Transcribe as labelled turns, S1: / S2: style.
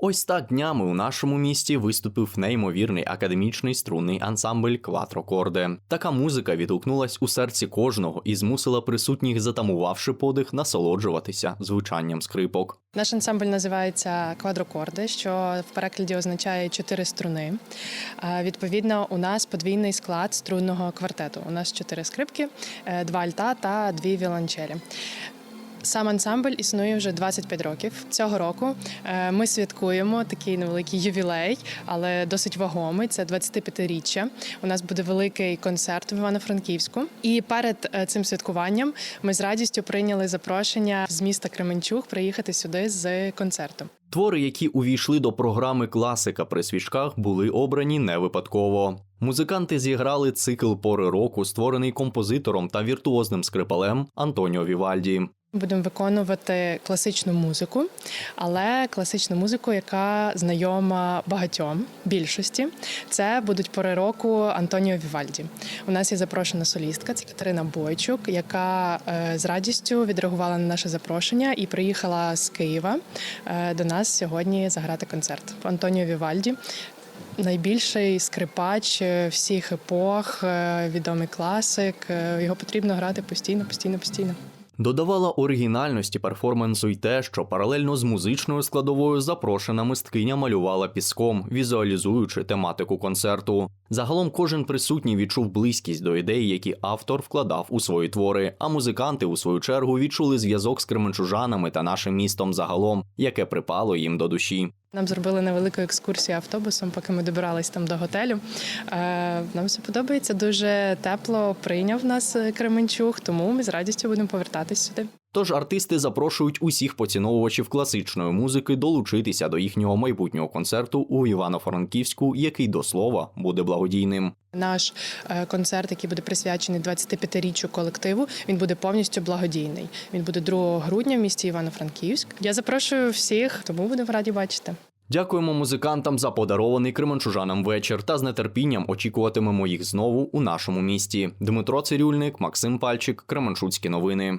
S1: Ось так днями у нашому місті виступив неймовірний академічний струнний ансамбль Кватрокорде. Така музика відгукнулась у серці кожного і змусила присутніх, затамувавши подих, насолоджуватися звучанням скрипок.
S2: Наш ансамбль називається квадрокорди, що в перекладі означає чотири струни. Відповідно, у нас подвійний склад струнного квартету. У нас чотири скрипки, е, два альта та дві віолончелі. Сам ансамбль існує вже 25 років. Цього року е, ми святкуємо такий невеликий ювілей, але досить вагомий. Це 25-річчя. У нас буде великий концерт в Івано-Франківську. І перед е, цим святкуванням ми з радістю прийняли запрошення з міста Кременчуг приїхати сюди з концертом.
S1: Твори, які увійшли до програми класика при свічках, були обрані не випадково. Музиканти зіграли цикл пори року, створений композитором та віртуозним скрипалем Антоніо Вівальді.
S2: Будемо виконувати класичну музику, але класичну музику, яка знайома багатьом більшості. Це будуть пори року Антоніо Вівальді. У нас є запрошена солістка, це Катерина Бойчук, яка е, з радістю відреагувала на наше запрошення і приїхала з Києва е, до нас сьогодні заграти концерт. Антоніо Вівальді. Найбільший скрипач е, всіх епох, відомий класик. Його потрібно грати постійно, постійно, постійно.
S1: Додавала оригінальності перформансу й те, що паралельно з музичною складовою запрошена мисткиня малювала піском, візуалізуючи тематику концерту. Загалом кожен присутній відчув близькість до ідей, які автор вкладав у свої твори. А музиканти, у свою чергу, відчули зв'язок з кременчужанами та нашим містом загалом, яке припало їм до душі.
S2: Нам зробили невелику екскурсію автобусом, поки ми добирались там до готелю. Е, Нам все подобається. Дуже тепло прийняв нас е, Кременчуг, тому ми з радістю будемо повертатись сюди.
S1: Тож артисти запрошують усіх поціновувачів класичної музики долучитися до їхнього майбутнього концерту у Івано-Франківську, який до слова буде благодійним.
S2: Наш е, концерт, який буде присвячений 25-річчю колективу, він буде повністю благодійний. Він буде 2 грудня в місті Івано-Франківськ. Я запрошую всіх, тому будемо раді бачити.
S1: Дякуємо музикантам за подарований кременчужанам вечір та з нетерпінням очікуватимемо їх знову у нашому місті. Дмитро Цирюльник, Максим Пальчик, Кременчуцькі новини.